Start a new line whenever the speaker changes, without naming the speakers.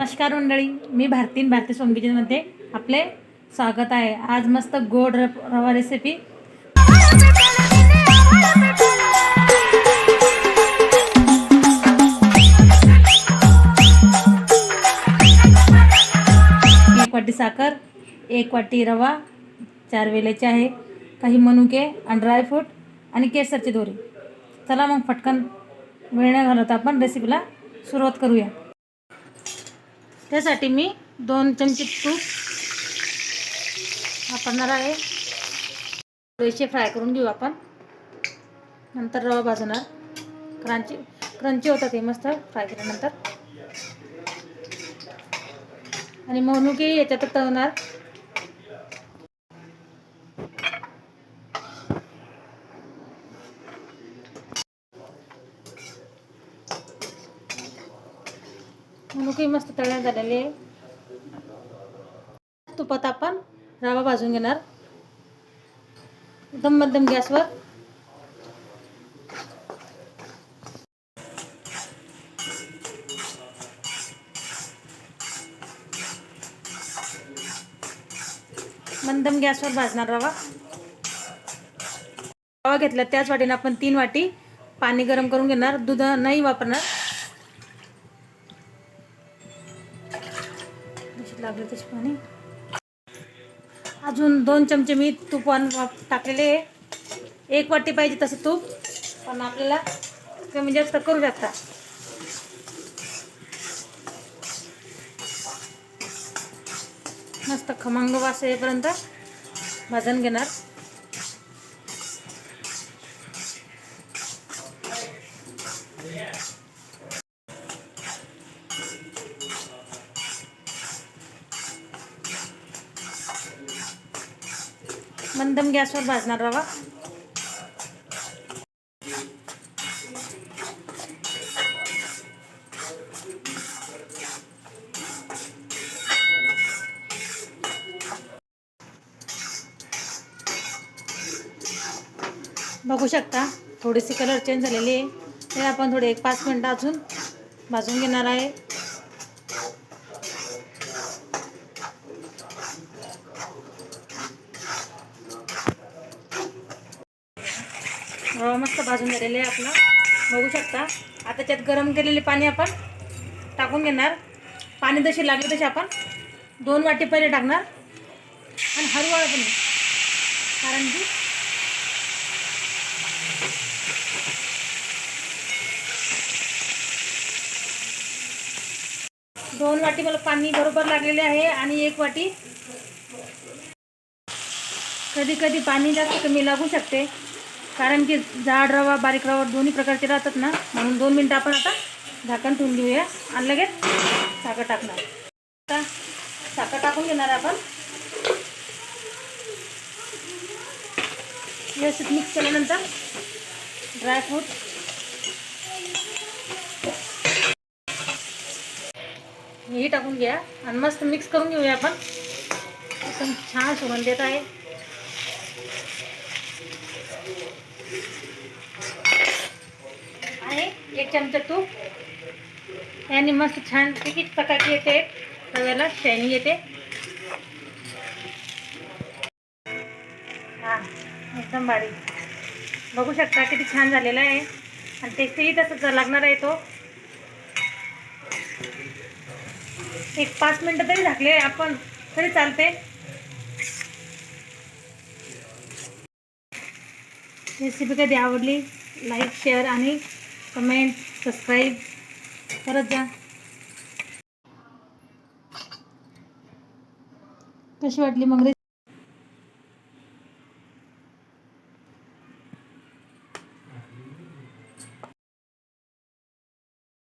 नमस्कार मंडळी मी भारतीन भारती सोम किचनमध्ये आपले स्वागत आहे. आज मस्त गोड र रवा रेसिपी एक वाटी साखर एक वाटी रवा चार वेलेचे आहे काही मनुके आणि ड्रायफ्रूट आणि केसरची दोरी. चला मग पटकन वेळ न घालवता आपण रेसिपीला सुरुवात करूया. त्यासाठी मी दोन चमचे तूप वापरणार आहे. थोडेसे फ्राय करून घेऊ आपण. नंतर रवा भाजणार. क्रांची क्रंची होतात ते मस्त फ्राय केल्यानंतर. आणि मनुके याच्यात तळणार. मनुके मस्त तळण्यात झालेले आहे. तुपात आपण रवा भाजून घेणार. एकदम मध्यम गॅसवर. मंदम गॅसवर भाजणार रवा. रवा घेतला त्याच वाटीने आपण तीन वाटी पाणी गरम करून घेणार. दूध नाही वापरणार. लागले तसे पाणी अजून दोन चमचे मी तूप टाकलेले आहे. एक वाटी पाहिजे तसं तूप. पण आपल्याला कमी जास्त करू शकता. मस्त खमंग वास येईपर्यंत भाजून घेणार. मंदम गॅसवर भाजणार रवा बघू शकता थोडीशी कलर चेंज झालेली आहे. ते आपण थोडे एक पाच मिनटं अजून भाजून घेणार आहे. मस्त भाजून झालेले आहे आपलं. बघू शकता. आता त्यात गरम केलेले पाणी आपण टाकून घेणार. पाणी जशी लागली तशी आपण दोन वाटी पहिले टाकणार. आणि हळूहळू पण कारण की दोन वाटी मला पाणी बरोबर लागलेले आहे आणि एक वाटी कधी कधी पाणी जास्त कमी लागू शकते. कारण की जाड रवा बारीक रवा दोन्ही प्रकारचे राहतात ना. म्हणून दोन मिनटं आपण आता झाकण ठेवून देऊया आणि लगेच साखर टाकणार. आता साखर टाकून घेणार आपण. व्यवस्थित मिक्स केल्यानंतर ड्रायफ्रूट हे टाकून घ्या आणि मस्त मिक्स करून घेऊया आपण. एकदम छान सुगंध येत आहे. एक चमचा तूप. याने मस्त छान पैकी पटाकी येते. तव्याला शायनिंग येते. हा एकदम बारीक बघू शकता किती छान झालेला आहे. आणि टेस्टही तसंच लागणार आहे तो. एक पाच मिनटं तरी झाकले आपण तरी चालते. रेसिपी कधी आवडली? लाईक शेअर आणि कमेंट सबस्क्राईब करत जा. कशी वाटली मग